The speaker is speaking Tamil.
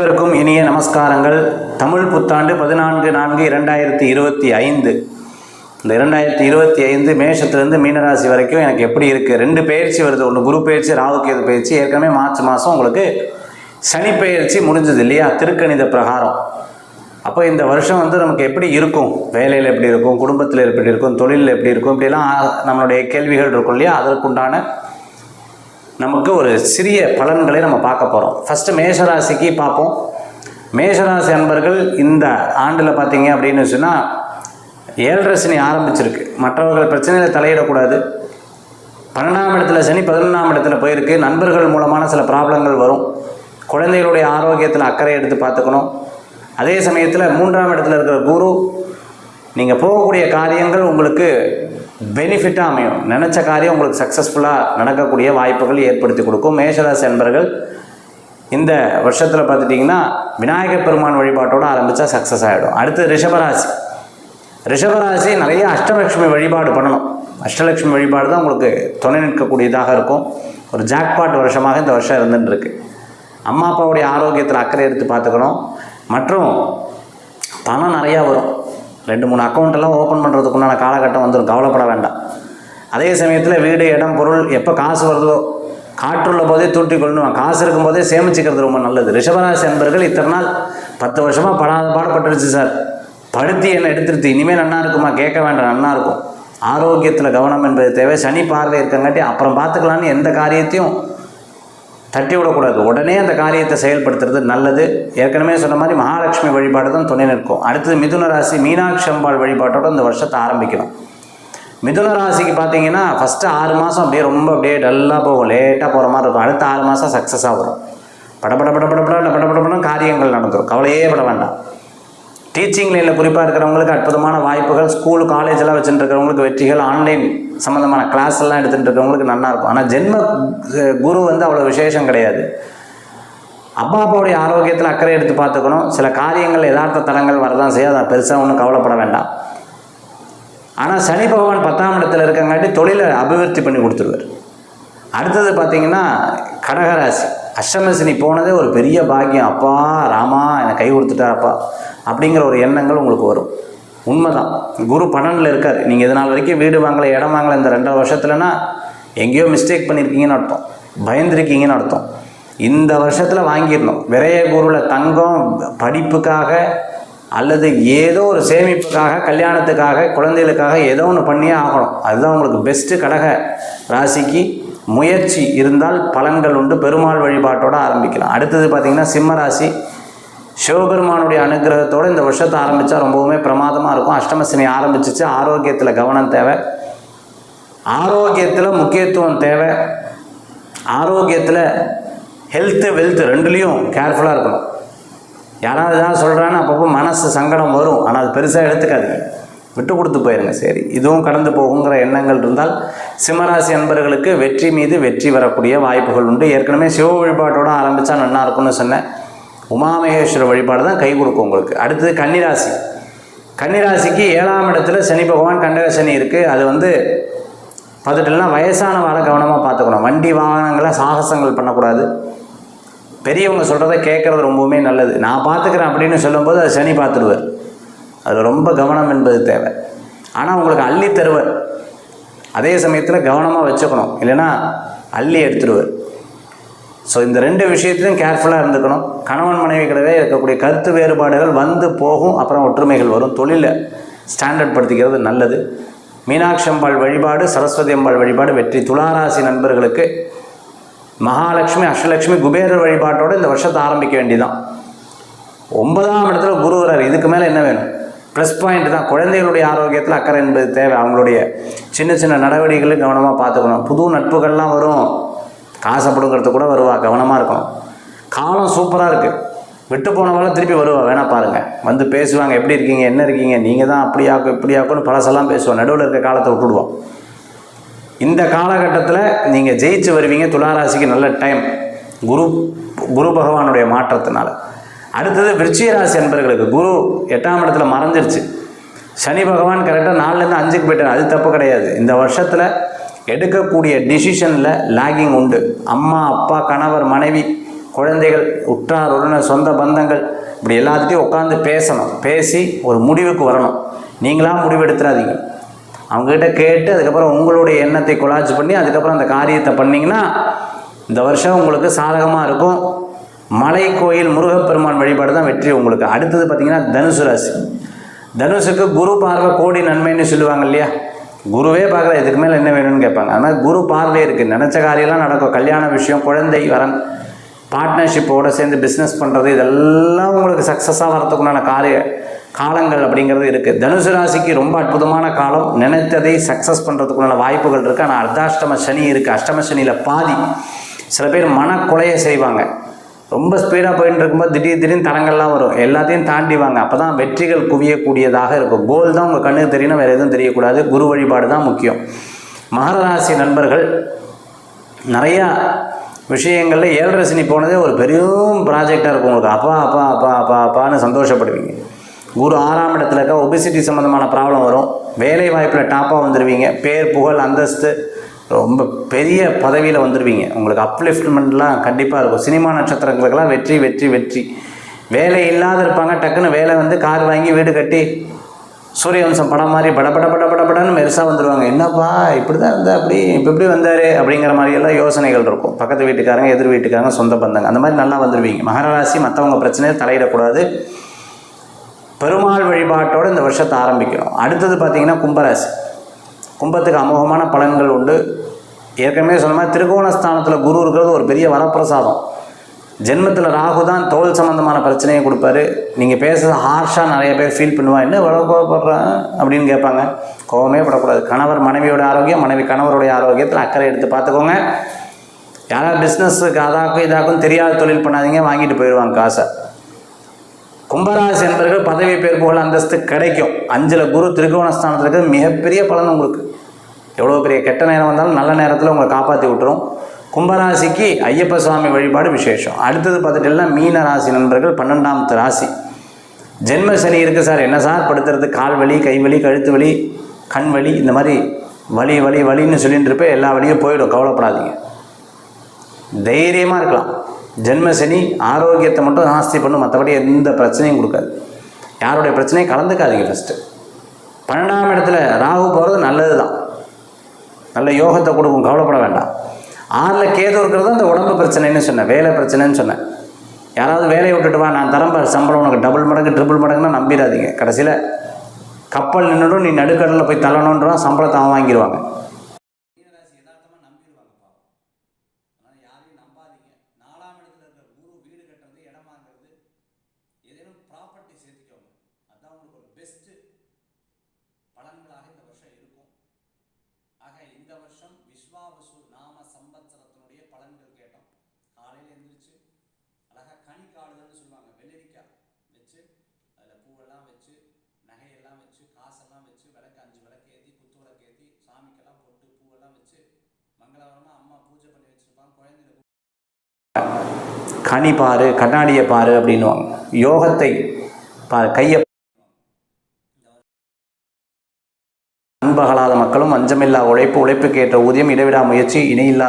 அனைவருக்கும் இனிய நமஸ்காரங்கள். தமிழ் புத்தாண்டு பதினான்கு நான்கு இரண்டாயிரத்தி இருபத்தி ஐந்து. இந்த இரண்டாயிரத்தி இருபத்தி ஐந்து மேஷத்துலேருந்து மீனராசி வரைக்கும் எனக்கு எப்படி இருக்குது ரெண்டு பயிற்சி வருது. ஒன்று குரு பயிற்சி ராகுகேது பயிற்சி. ஏற்கனவே மார்ச் மாதம் உங்களுக்கு சனி பயிற்சி முடிஞ்சது இல்லையா? திருக்கணித பிரகாரம். அப்போ இந்த வருஷம் வந்து நமக்கு எப்படி இருக்கும்? வேலையில் எப்படி இருக்கும்? குடும்பத்தில் எப்படி இருக்கும்? தொழிலில் எப்படி இருக்கும்? இப்படிலாம் நம்மளுடைய கேள்விகள் இருக்கும் இல்லையா? அதற்குண்டான நமக்கு ஒரு சிறிய பலன்களை நம்ம பார்க்க போகிறோம் ஃபஸ்ட்டு மேஷராசிக்கு பார்ப்போம். மேஷராசி அன்பர்கள் இந்த ஆண்டில் பார்த்தீங்க அப்படின்னு சொன்னால் ஏழரை சனி ஆரம்பிச்சிருக்கு. மற்றவர்கள் பிரச்சனையில் தலையிடக்கூடாது. பன்னெண்டாம் இடத்துல சனி பதினொன்றாம் இடத்துல போயிருக்கு. நண்பர்கள் மூலமான சில ப்ராப்ளங்கள் வரும். குழந்தைகளுடைய ஆரோக்கியத்தில் அக்கறை எடுத்து பார்த்துக்கணும். அதே சமயத்தில் மூன்றாம் இடத்துல இருக்கிற குரு நீங்கள் போகக்கூடிய காரியங்கள் உங்களுக்கு பெனிஃபிட்டாக அமையும். நினச்ச காரியம் உங்களுக்கு சக்ஸஸ்ஃபுல்லாக நடக்கக்கூடிய வாய்ப்புகள் ஏற்படுத்தி கொடுக்கும். மேஷராசி அன்பர்கள் இந்த வருஷத்தில் பார்த்துட்டிங்கன்னா விநாயகர் பெருமான் வழிபாட்டோடு ஆரம்பித்தா சக்ஸஸ் ஆகிடும் அடுத்து ரிஷபராசி. ரிஷபராசி நிறைய அஷ்டலட்சுமி வழிபாடு பண்ணணும். அஷ்டலட்சுமி வழிபாடு தான் உங்களுக்கு துணை நிற்கக்கூடியதாக இருக்கும். ஒரு ஜாக்பாட் வருஷமாக இந்த வருஷம் இருந்துட்டு இருக்கு அம்மா அப்பாவுடைய ஆரோக்கியத்தில் அக்கறை எடுத்து பார்த்துக்கணும். மற்றும் பணம் நிறையா வரும். ரெண்டு மூணு அக்கௌண்ட் எல்லாம் ஓப்பன் பண்ணுறதுக்குண்டான காலகட்டம் வந்துடும் கவலைப்பட வேண்டாம். அதே சமயத்தில் வீடு இடம் பொருள் எப்போ காசு வருதோ காற்றுள்ள போதே தூட்டி கொள்ளணும் காசு இருக்கும் போதே சேமிச்சுக்கிறது ரொம்ப நல்லது. ரிஷபராசி அன்பர்கள் இத்தனை நாள் பத்து வருஷமாக படாத பாடுபட்டுருச்சு சார் படுத்தி என்னை எடுத்துருத்து. இனிமேல் நன்னா இருக்குமா? கேட்க வேண்டாம். நன்னா இருக்கும். ஆரோக்கியத்தில் கவனம் என்பது தேவை. சனி பார்வை இருக்கங்காட்டி அப்புறம் பார்த்துக்கலான்னு எந்த காரியத்தையும் தட்டி விடக்கூடாது. உடனே அந்த காரியத்தை செயல்படுத்துறது நல்லது. ஏற்கனவே சொன்ன மாதிரி மகாலட்சுமி வழிபாடு தான் துணை நிற்கும். அடுத்தது மிதுன ராசி மீனாட்சி அம்பாள் வழிபாட்டோட இந்த வருஷத்தை ஆரம்பிக்கணும். மிதுன ராசிக்கு பார்த்தீங்கன்னா ஃபஸ்ட்டு ஆறு மாதம் அப்படியே ரொம்ப அப்படியே டல்லாக போகும். லேட்டாக போகிற மாதிரி இருக்கும். அடுத்த ஆறு மாதம் சக்ஸஸாக வரும். படபட படபட பட காரியங்கள் நடந்துடும் கவலையே பட வேண்டாம். டீச்சிங் லைனில் குறிப்பாக இருக்கிறவங்களுக்கு அற்புதமான வாய்ப்புகள் ஸ்கூல் காலேஜெல்லாம் வச்சுட்டு இருக்கிறவங்களுக்கு வெற்றிகள் ஆன்லைன் சம்மந்தமான கிளாஸ் எல்லாம் எடுத்துகிட்டு இருக்கிறவங்களுக்கு நல்லா இருக்கும். ஆனால் ஜென்ம குரு வந்து அவ்வளோ விசேஷம் கிடையாது. அப்பா அப்பாவுடைய ஆரோக்கியத்தில் அக்கறை எடுத்து பார்த்துக்கணும். சில காரியங்கள் யதார்த்த தடங்கள் வரதான் செய்யும். அதை பெருசாக ஒன்றும் கவலைப்பட வேண்டாம். ஆனால் சனி பகவான் பத்தாம் இடத்துல இருக்கங்காட்டி தொழிலை அபிவிருத்தி பண்ணி கொடுத்துருவார். அடுத்தது பார்த்தீங்கன்னா கடகராசி. அஷ்டமசினி போனதே ஒரு பெரிய பாக்கியம். அப்பா ராமா என்னை கை கொடுத்துட்டாரப்பா அப்படிங்கிற ஒரு எண்ணங்கள் உங்களுக்கு வரும். உண்மைதான். குரு பன்னெண்டில் இருக்கார். நீங்கள் இது நாள் வரைக்கும் வீடு வாங்கலை இடம் வாங்கலை இந்த ரெண்டரை வருஷத்துலனா எங்கேயோ மிஸ்டேக் பண்ணியிருக்கீங்கன்னு அர்த்தம். பயந்துருக்கீங்கன்னு அர்த்தம். இந்த வருஷத்தில் வாங்கிடணும். விரைய குருவில் தங்கம் படிப்புக்காக அல்லது ஏதோ ஒரு சேமிப்புக்காக கல்யாணத்துக்காக குழந்தைகளுக்காக ஏதோ ஒன்று பண்ணியே ஆகணும். அதுதான் உங்களுக்கு பெஸ்ட்டு கடக ராசிக்கு. முயற்சி இருந்தால் பலன்கள் உண்டு. பெருமாள் வழிபாட்டோட ஆரம்பிக்கலாம். அடுத்தது பார்த்திங்கன்னா சிம்ம ராசி. சிவபெருமானுடைய அனுகிரகத்தோடு இந்த வருஷத்தை ஆரம்பித்தா ரொம்பவுமே பிரமாதமாக இருக்கும். அஷ்டமசனி ஆரம்பிச்சிச்சு. ஆரோக்கியத்தில் கவனம் தேவை. ஆரோக்கியத்தில் முக்கியத்துவம் தேவை. ஆரோக்கியத்தில் ஹெல்த்து வெல்த்து ரெண்டுலேயும் கேர்ஃபுல்லாக இருக்கணும். யாராவது ஏதாவது சொல்கிறான்னு அப்பப்போ மனசு சங்கடம் வரும். ஆனால் அது பெருசாக எடுத்துக்காதீங்க. விட்டு கொடுத்து போயிருங்க. சரி இதுவும் கடந்து போகுங்கிற எண்ணங்கள் இருந்தால் சிம்மராசி அன்பர்களுக்கு வெற்றி மீது வெற்றி வரக்கூடிய வாய்ப்புகள் உண்டு. ஏற்கனவே சிவ வழிபாட்டோட ஆரம்பித்தா நல்லா இருக்கும்னு சொன்னேன். உமாமகேஸ்வர வழிபாடு தான் கை கொடுக்கும் உங்களுக்கு. அடுத்தது கன்னிராசி. கன்னிராசிக்கு ஏழாம் இடத்துல சனி பகவான் கண்டக சனி இருக்குது அது வந்து பார்த்துட்டுனா வயசானவரை கவனமாக பார்த்துக்கணும். வண்டி வாகனங்களை சாகசங்கள் பண்ணக்கூடாது. பெரியவங்க சொல்கிறத கேட்குறது ரொம்பவுமே நல்லது. நான் பார்த்துக்கிறேன் அப்படின்னு சொல்லும்போது அது சனி பார்த்துருவார் அது ரொம்ப கவனம் என்பது தேவை. ஆனால் உங்களுக்கு அள்ளி தருவர். அதே சமயத்தில் கவனமாக வச்சுக்கணும். இல்லைன்னா அள்ளி எடுத்துடுவார். ஸோ இந்த ரெண்டு விஷயத்திலும் கேர்ஃபுல்லாக இருந்துக்கணும். கணவன் மனைவிக்கிடவே இருக்கக்கூடிய கருத்து வேறுபாடுகள் வந்து போகும் அப்புறம் ஒற்றுமைகள் வரும். தொழிலை ஸ்டாண்டர்ட் படுத்திக்கிறது நல்லது. மீனாட்சி அம்பாள் வழிபாடு சரஸ்வதி அம்பாள் வழிபாடு வெற்றி துளாராசி நண்பர்களுக்கு மகாலட்சுமி அஷ்டலட்சுமி குபேரர் வழிபாட்டோடு இந்த வருஷத்தை ஆரம்பிக்க வேண்டியதான் ஒன்பதாம் இடத்துல குரு வரார் இதுக்கு மேலே என்ன வேணும்? ப்ளஸ் பாயிண்ட் தான். குழந்தைகளுடைய ஆரோக்கியத்தில் அக்கறை என்பது தேவை. அவங்களுடைய சின்ன சின்ன நடவடிக்கைகளும் கவனமாக பார்த்துக்கணும். புது நட்புகள்லாம் வரும். காசப்படுங்கிறது கூட வருவா கவனமாக இருக்கணும். காலம் சூப்பராக இருக்குது விட்டு போனவங்களும் திருப்பி வருவா வேணா பாருங்கள் வந்து பேசுவாங்க எப்படி இருக்கீங்க? என்ன இருக்கீங்க? நீங்கள் தான் அப்படியாக்கும் இப்படியாக்கும்னு பழசெல்லாம் பேசுவோம் நடுவில் இருக்க காலத்தை விட்டுடுவோம் இந்த காலகட்டத்தில் நீங்கள் ஜெயிச்சு வருவீங்க துளாராசிக்கு நல்ல டைம் குரு குரு பகவானுடைய மாற்றத்தினால. அடுத்தது விருச்சிக ராசி என்பர்களுக்கு குரு எட்டாம் இடத்துல மறைஞ்சிருச்சு. சனி பகவான் கரெக்டாக நாலுலேருந்து அஞ்சுக்கு போயிட்டார். அது தப்பு கிடையாது. இந்த வருஷத்தில் எடுக்கக்கூடிய டிசிஷனில் லாகிங் உண்டு. அம்மா அப்பா கணவர் மனைவி குழந்தைகள் உற்றார் உறவினர் சொந்த பந்தங்கள் இப்படி எல்லாத்துட்டையும் உட்காந்து பேசணும். பேசி ஒரு முடிவுக்கு வரணும். நீங்களா முடிவு எடுத்துடாதீங்க அவங்ககிட்ட கேட்டு அதுக்கப்புறம் உங்களுடைய எண்ணத்தை கொலாஜ் பண்ணி அதுக்கப்புறம் அந்த காரியத்தை பண்ணிங்கன்னா இந்த வருஷம் உங்களுக்கு சாதகமாக இருக்கும். மலை கோயில் முருகப்பெருமான் வழிபாடு தான் வெற்றி உங்களுக்கு. அடுத்தது பார்த்தீங்கன்னா தனுசு ராசி. தனுசுக்கு குரு பார்வை கோடி நன்மைன்னு சொல்லுவாங்க இல்லையா? குருவே பார்க்கல இதுக்கு மேலே என்ன வேணும்னு கேட்பாங்க. ஆனால் குரு பார்வையே இருக்குது நினச்ச காரியம்லாம் நடக்கும். கல்யாண விஷயம் குழந்தை வரன் பார்ட்னர்ஷிப்போடு சேர்ந்து பிஸ்னஸ் பண்ணுறது இதெல்லாம் உங்களுக்கு சக்ஸஸாக வரத்துக்குண்டான காரிய காலங்கள் அப்படிங்கிறது இருக்குது தனுசு ராசிக்கு ரொம்ப அற்புதமான காலம். நினைத்ததை சக்ஸஸ் பண்ணுறதுக்குண்டான வாய்ப்புகள் இருக்குது ஆனால் அர்த்தாஷ்டம சனி இருக்குது அஷ்டம சனியில் பாதி. சில பேர் மனக்கொலையை செய்வாங்க. ரொம்ப ஸ்பீடாக போயிட்டு இருக்கும்போது திடீர் திடீர்னு தடங்கள்லாம் வரும். எல்லாத்தையும் தாண்டி வாங்க. அப்போ தான் வெற்றிகள் குவியக்கூடியதாக இருக்கும். கோல் தான் உங்கள் கண்ணுக்கு தெரியணும் வேறு எதுவும் தெரியக்கூடாது. குரு வழிபாடு தான் முக்கியம். மகரராசி நண்பர்கள் நிறையா விஷயங்களில் ஏழரை சனி போனதே ஒரு பெரும் ப்ராஜெக்டாக இருக்கும் உங்களுக்கு. அப்பா அப்பா அப்பா அப்பா அப்பான்னு சந்தோஷப்படுவீங்க. குரு ஆறாம் இடத்துல இருக்க ஒபிசிட்டி சம்மந்தமான ப்ராப்ளம் வரும். வேலை வாய்ப்பில் டாப்பாக வந்துடுவீங்க பேர் புகழ் அந்தஸ்து ரொம்ப பெரிய பதவியில் வந்துடுவீங்க உங்களுக்கு அப்லிஃப்ட்மெண்ட்லாம் கண்டிப்பாக இருக்கும். சினிமா நட்சத்திரங்களுக்கெல்லாம் வெற்றி வெற்றி வெற்றி. வேலை இல்லாத இருப்பாங்க. டக்குன்னு வேலை வந்து கார் வாங்கி வீடு கட்டி சூரியவம்சம் படம் மாதிரி பட பட பட பட படன்னு மெருசாக வந்துடுவாங்க என்னப்பா இப்படி தான் இருந்தால் அப்படி இப்போ இப்படி வந்தார்? அப்படிங்கிற மாதிரியெல்லாம் யோசனைகள் இருக்கும். பக்கத்து வீட்டுக்காரங்க எதிர் வீட்டுக்காரங்க சொந்த பந்தங்க. அந்த மாதிரி நல்லா வந்துடுவீங்க மகராசி மற்றவங்க பிரச்சனையை தலையிடக்கூடாது. பெருமாள் வழிபாட்டோடு இந்த வருஷத்தை ஆரம்பிக்கிறோம் அடுத்தது பார்த்தீங்கன்னா கும்பராசி. கும்பத்துக்கு அமோகமான பலன்கள் உண்டு. ஏற்கனவே சொன்ன மாதிரி திருகோணஸ்தானத்தில் குரு இருக்கிறது ஒரு பெரிய வரப்பிரசாதம். ஜென்மத்தில் ராகு தான் தோல் சம்மந்தமான பிரச்சனையை கொடுப்பாரு. நீங்கள் பேசுகிற ஹார்ஷாக நிறைய பேர் ஃபீல் பண்ணுவா. என்ன இவ்வளோ கோவப்படுறேன் அப்படின்னு கேட்பாங்க. கோவமே படக்கூடாது. கணவர் மனைவியோட ஆரோக்கியம் மனைவி கணவருடைய ஆரோக்கியத்தில் அக்கறை எடுத்து பார்த்துக்கோங்க. யாராவது பிஸ்னஸுக்கு அதாக்கும் இதாக்கும் தெரியாத தொழில் பண்ணாதீங்க. வாங்கிட்டு போயிடுவாங்க காசை. கும்பராசி என்பர்கள் பதவி பேர் புகழ் அந்தஸ்து கிடைக்கும். அஞ்சில் குரு திரிகோணஸ்தானத்தில் இருக்கிறது மிகப்பெரிய பலன் உங்களுக்கு. எவ்வளோ பெரிய கெட்ட நேரம் வந்தாலும் நல்ல நேரத்தில் உங்களை காப்பாற்றி விட்டுரும். கும்பராசிக்கு ஐயப்ப சுவாமி வழிபாடு விசேஷம். அடுத்தது பார்த்துட்டீங்கன்னா மீன ராசி நண்பர்கள் பன்னெண்டாம் ராசி. ஜென்ம சனி இருக்குது சார். என்ன சார்? படுத்துறது கால் வலி கை வலி கழுத்து வலி கண் வலி இந்த மாதிரி வலி வலி வலின்னு சொல்லிட்டு இருப்பேன் எல்லா வழியும் போயிடும். கவலைப்படாதீங்க. தைரியமாக இருக்கலாம். ஜென்ம சனி ஆரோக்கியத்தை மட்டும் நாஸ்தி பண்ணும் மற்றபடி எந்த பிரச்சனையும் கொடுக்காது. யாருடைய பிரச்சனையும் கலந்துக்காதீங்க ஃபஸ்ட்டு பன்னெண்டாம் இடத்துல ராகு போகிறது நல்லது தான் நல்ல யோகத்தை கொடுக்கும் கவலைப்பட வேண்டாம். ஆறில் கேது இருக்கிறது அந்த உடம்பு பிரச்சனைன்னு சொன்னேன் வேலை பிரச்சனைன்னு சொன்னேன். யாராவது வேலையை விட்டுட்டு வா நான் தரம்ப சம்பளம் உனக்கு டபுள் மடங்கு ட்ரிபிள் மடங்குன்னா நம்பிடாதீங்க. கடைசியில் கப்பல் நின்றுடும் நீ நடுக்கடலில் போய் தள்ளணுன்றான் சம்பளத்தை அவன் வாங்கிடுவாங்க ஏதேனும் ப்ராப்பர்ட்டி சேர்த்துக்கோங்க அதுதான் உங்களுக்கு ஒரு பெஸ்ட்டு பலன்களாக இந்த வருஷம் இருக்கும் ஆக இந்த வருஷம் விஸ்வாவசு நாம சம்பத்சரத்தினுடைய பலன்கள் கேட்டோம். காலையில் எழுந்திரிச்சு அழகாக கனி காடுதல்னு சொல்லுவாங்க வெள்ளரிக்காய் வச்சு அதில் பூவெல்லாம் வச்சு நகையெல்லாம் வச்சு காசெல்லாம் வச்சு விளக்கு அஞ்சு விளக்கு ஏற்றி குத்து விளக்கு ஏற்றி சாமிக்கெல்லாம் போட்டு பூவெல்லாம் வச்சு மங்களகரமாக அம்மா பூஜை பண்ணி வச்சுருப்பாங்க குழந்தைங்க கனி பாரு கண்ணாடியை பாரு அப்படின்னுவாங்க. யோகத்தை பாரு கையை அன்பகலாத மக்களும் அஞ்சமில்லா உழைப்பு உழைப்புக்கேற்ற ஊதியம் இடைவிடா முயற்சி இணையில்லா